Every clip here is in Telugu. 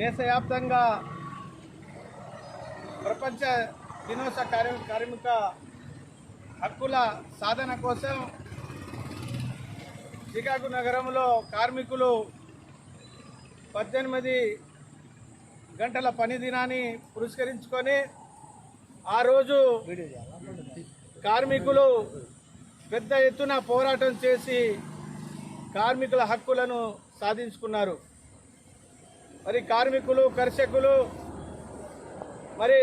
దేశవ్యాప్తంగా ప్రపంచ దినోత్సవ కార్య కార్మిక హక్కుల సాధన కోసం చికాకు నగరంలో కార్మికులు పద్దెనిమిది గంటల పని దినాన్ని పురస్కరించుకొని ఆ రోజు కార్మికులు పెద్ద ఎత్తున పోరాటం చేసి కార్మికుల హక్కులను సాధించుకున్నారు. మరి కార్మికులు కర్షకులు మరి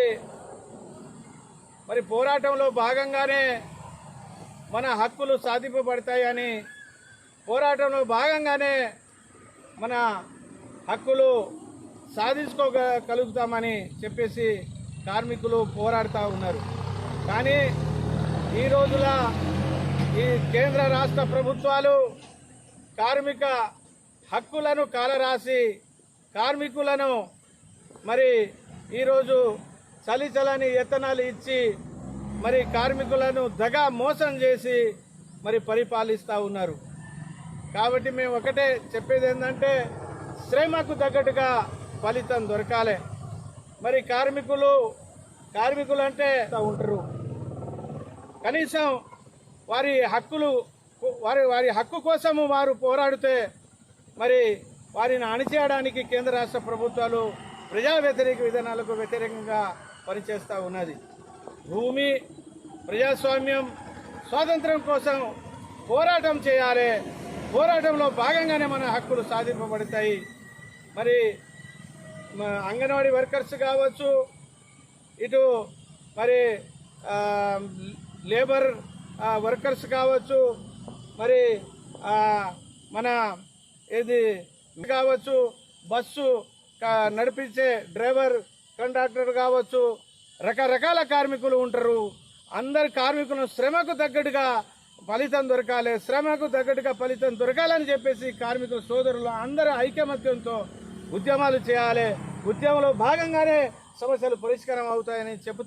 మరి పోరాటంలో భాగంగానే మన హక్కులు సాధింపబడతాయని పోరాటంలో భాగంగానే మన హక్కులు సాధించుకోగలుగుతామని చెప్పేసి కార్మికులు పోరాడుతూ ఉన్నారు. కానీ ఈ రోజుల ఈ కేంద్ర రాష్ట్ర ప్రభుత్వాలు కార్మిక హక్కులను కాలరాసి కార్మికులను మరి ఈరోజు చలి చలని ఎత్తనాలు ఇచ్చి మరి కార్మికులను దగా మోసం చేసి మరి పరిపాలిస్తూ ఉన్నారు. కాబట్టి మేము ఒకటే చెప్పేది ఏంటంటే శ్రమకు తగ్గట్టుగా ఫలితం దొరకాలి. మరి కార్మికులు కార్మికులు అంటే ఉంటారు. కనీసం వారి హక్కులు వారి వారి హక్కు కోసము వారు పోరాడితే మరి వారిని అణిచేయడానికి కేంద్ర రాష్ట్ర ప్రభుత్వాలు ప్రజా వ్యతిరేక విధానాలకు వ్యతిరేకంగా పనిచేస్తూ ఉన్నది. భూమి ప్రజాస్వామ్యం స్వాతంత్రం కోసం పోరాటం చేయాలి. పోరాటంలో భాగంగానే మన హక్కులు సాధింపబడతాయి. మరి అంగన్వాడీ వర్కర్స్ కావచ్చు ఇటు మరి లేబర్ వర్కర్స్ కావచ్చు మరి మన ఏది కావచ్చు బస్సు నడిపించే డ్రైవర్ కండక్టర్ కావచ్చు రకరకాల కార్మికులు ఉంటారు. అందరు కార్మికులు శ్రమకు తగ్గట్టుగా ఫలితం దొరకాలి శ్రమకు తగ్గట్టుగా ఫలితం దొరకాలని చెప్పేసి కార్మికుల సోదరులు అందరూ ఐకమత్యంతో ఉద్యమాలు చేయాలి. ఉద్యమంలో భాగంగానే సమస్యలు పరిష్కారం అవుతాయని చెబుతూ